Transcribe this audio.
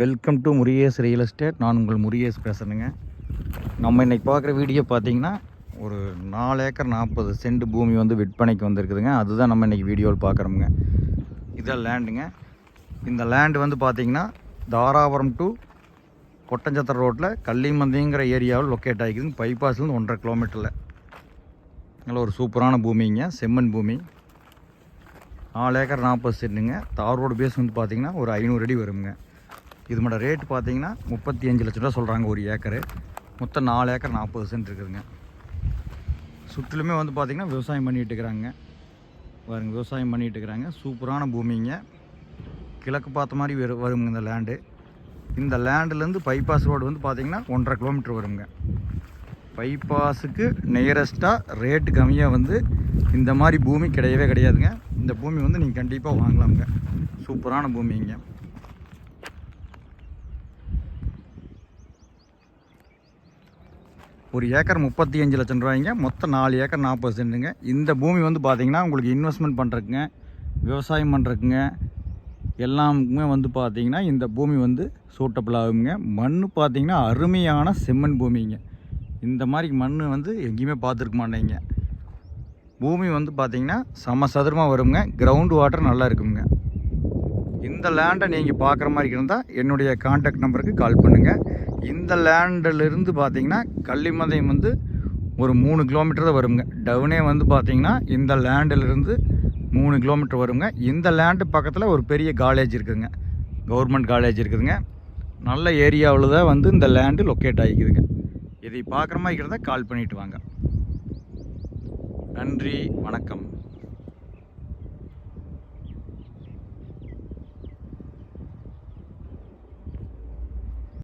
Welcome to Murugesh real estate நான் உங்கள் முருகேஸ் பேசுகிறேங்க நம்ம இன்றைக்கி பார்க்குற வீடியோ பார்த்தீங்கன்னா ஒரு நாலு ஏக்கர் நாற்பது சென்ட் பூமி வந்து விற்பனைக்கு வந்திருக்குதுங்க. அதுதான் நம்ம இன்றைக்கி வீடியோவில் பார்க்குறோமுங்க. இதான் லேண்டுங்க இந்த லேண்டு வந்து பார்த்திங்கன்னா தாராபுரம் டு கொட்டஞ்சத்திர ரோட்டில் கள்ளிமந்திங்கிற ஏரியாவில் லொக்கேட் ஆகிக்குதுங்க பைபாஸ்லேருந்து ஒன்றரை கிலோமீட்டரில் நல்ல ஒரு சூப்பரான பூமிங்க. செம்மண் பூமி. நாலு ஏக்கர் நாற்பது சென்ட்டுங்க. தார் ரோடு பேஸ் வந்து பார்த்திங்கன்னா ஒரு ஐநூறு அடி வருங்க. இது மட்டும் ரேட் பார்த்தீங்கன்னா முப்பத்தி அஞ்சு லட்ச ரூபா சொல்கிறாங்க ஒரு ஏக்கரு. மொத்தம் நாலு ஏக்கர் நாற்பது சென்ட் இருக்குதுங்க. சுற்றிலுமே வந்து பார்த்திங்கன்னா விவசாயம் பண்ணிகிட்டு இருக்கிறாங்க. பாருங்க விவசாயம் பண்ணிகிட்டு இருக்கிறாங்க. சூப்பரான பூமிங்க. கிழக்கு பார்த்த மாதிரி வரு வருங்க இந்த லேண்டு இந்த லேண்டுலேருந்து பைபாஸ் ரோடு வந்து பார்த்திங்கன்னா ஒன்றரை கிலோமீட்டர் வருங்க. பைபாஸுக்கு நியரஸ்ட்டாக ரேட்டு கம்மியாக வந்து இந்த மாதிரி பூமி கிடையவே கிடையாதுங்க. இந்த பூமி வந்து நீங்கள் கண்டிப்பாக வாங்கலாமுங்க. சூப்பரான பூமிங்க. ஒரு ஏக்கர் முப்பத்தி அஞ்சு லட்சம் ரூபாய்ங்க. மொத்தம் நாலு ஏக்கர் நாற்பது சென்ட்டுங்க. இந்த பூமி வந்து பார்த்திங்கன்னா உங்களுக்கு இன்வெஸ்ட்மெண்ட் பண்ணுறதுக்குங்க விவசாயம் பண்ணுறக்குங்க எல்லாமே வந்து பார்த்திங்கன்னா இந்த பூமி வந்து சூட்டபிள் ஆகுங்க. மண் பார்த்திங்கன்னா அருமையான செம்மண் பூமிங்க. இந்த மாதிரி மண் வந்து எங்கேயுமே பார்த்துருக்க மாட்டேங்க. பூமி வந்து பார்த்திங்கன்னா சம சதுரமாக வருங்க. கிரவுண்ட் வாட்டர் நல்லா இருக்குங்க. இந்த லேண்டை நீங்கள் பார்க்குற மாதிரி இருந்தால் என்னுடைய காண்டாக்ட் நம்பருக்கு கால் பண்ணுங்கள் இந்த லேண்டிலிருந்து பார்த்தீங்கன்னா கள்ளிமந்தயம் வந்து ஒரு மூணு கிலோமீட்டர் தான் வருங்க. டவுனே வந்து பார்த்தீங்கன்னா இந்த லேண்டிலிருந்து மூணு கிலோமீட்டர் வருங்க. இந்த லேண்டு பக்கத்தில் ஒரு பெரிய காலேஜ் இருக்குதுங்க. கவர்மெண்ட் காலேஜ் இருக்குதுங்க. நல்ல ஏரியாவில் தான் வந்து இந்த லேண்டு லொக்கேட் ஆகிக்குதுங்க. இதை பார்க்குற மாதிரி இருந்தால் கால் பண்ணிவிட்டு வாங்க. நன்றி வணக்கம்.